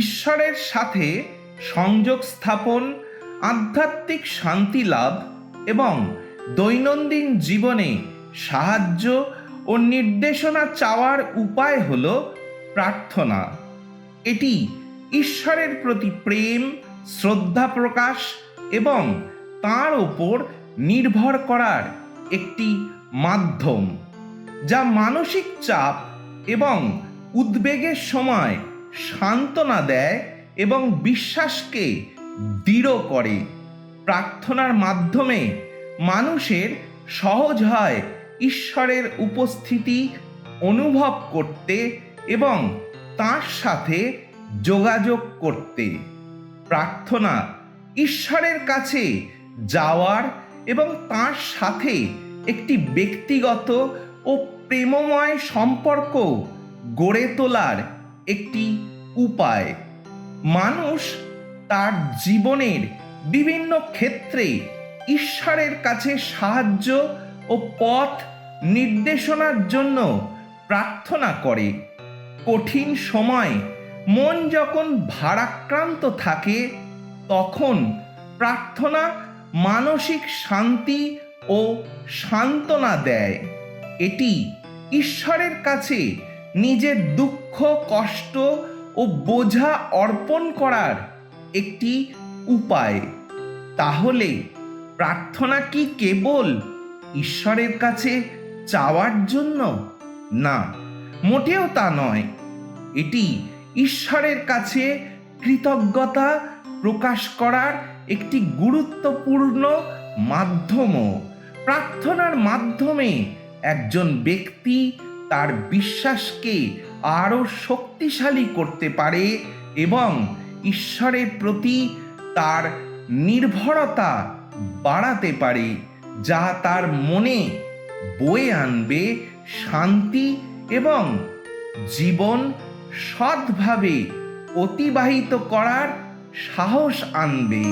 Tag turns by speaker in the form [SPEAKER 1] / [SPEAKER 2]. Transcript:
[SPEAKER 1] ঈশ্বরের সাথে সংযোগ স্থাপন, আধ্যাত্মিক শান্তি লাভ এবং দৈনন্দিন জীবনে সাহায্য ও নির্দেশনা চাওয়ার উপায় হল প্রার্থনা। এটি ঈশ্বরের প্রতি প্রেম, শ্রদ্ধা প্রকাশ এবং তার ওপর নির্ভর করার একটি মাধ্যম, যা মানসিক চাপ এবং উদ্বেগের সময় সান্ত্বনা দেয় এবং বিশ্বাসকে দৃঢ় করে। প্রার্থনার মাধ্যমে মানুষের সহজ হয় ঈশ্বরের উপস্থিতি অনুভব করতে এবং তার সাথে যোগাযোগ করতে। প্রার্থনা ঈশ্বরের কাছে যাওয়ার এবং তার সাথে একটি ব্যক্তিগত ও প্রেমময় সম্পর্ক গড়ে তোলার একটি উপায়। মানুষ তার জীবনের বিভিন্ন ক্ষেত্রে ঈশ্বরের কাছে সাহায্য ও পথ নির্দেশনার জন্য প্রার্থনা করে। কঠিন সময় মন যখন ভারাক্রান্ত থাকে, তখন প্রার্থনা মানসিক শান্তি ও সান্ত্বনা দেয়। এটি ঈশ্বরের কাছে নিজের দুঃখ, কষ্ট ও বোঝা অর্পণ করার একটি উপায়। তাহলে প্রার্থনা কি কেবল ঈশ্বরের কাছে চাওয়ার জন্য? না, মোটেও তা নয়। এটি ঈশ্বরের কাছে কৃতজ্ঞতা প্রকাশ করার একটি গুরুত্বপূর্ণ মাধ্যমও। প্রার্থনার মাধ্যমে একজন ব্যক্তি তার বিশ্বাসকে আরও শক্তিশালী করতে পারে এবং ঈশ্বরের প্রতি তার নির্ভরতা বাড়াতে পারে, যা তার মনে বয়ে আনবে শান্তি এবং জীবন সৎভাবে অতিবাহিত করার সাহস আনবে।